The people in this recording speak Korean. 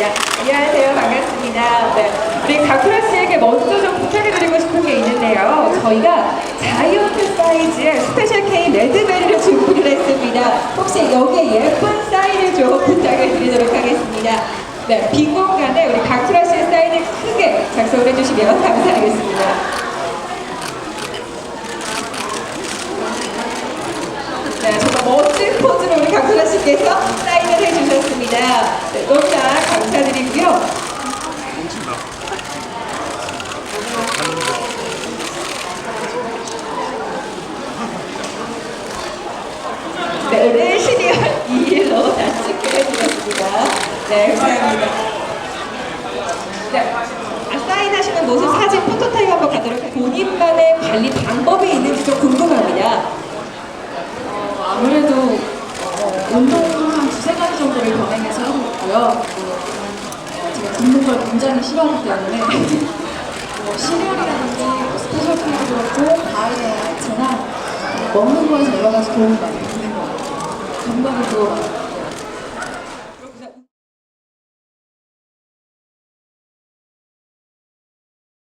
있습니다. 안녕하세요. 반갑습니다. 네. 우리 가쿠라 씨에게 먼저 좀 부탁을 드리고 싶은 게 있는데요. 저희가 자이언트 사이즈의 스페셜 케이 레드베리를 준비를 했습니다. 혹시 여기에 예쁜 사인을 좀 부탁을 드리도록 하겠습니다. 네, 빈 공간에 우리 가쿠라 씨의 사인을 크게 작성을 해주시면 감사하겠습니다. 네, 정말 멋진 포즈로 우리 가쿠라 씨께서 사인을 해주셨습니다. 네, 너무나 감사합니다. 리고요. 네, 오늘 시리얼 2일로 단축을 해주셨습니다. 네, 감사합니다. 네, 아, 사인하시는 모습 사진 포토타임 한번 가도록. 본인만의 관리 방법이 있는지 좀 궁금합니다. 어, 아무래도 어, 운동을 한 두세 가지 정도를 병행해서 하고 있고요. 굶는 걸 굉장히 싫어하기 때문에 뭐 시리얼이라든지 뭐 스페셜 푸드도 그렇고 과일의 야채나 먹는 거에서 여러 가지 도움이 많이 되는 것 같아요. 건강에도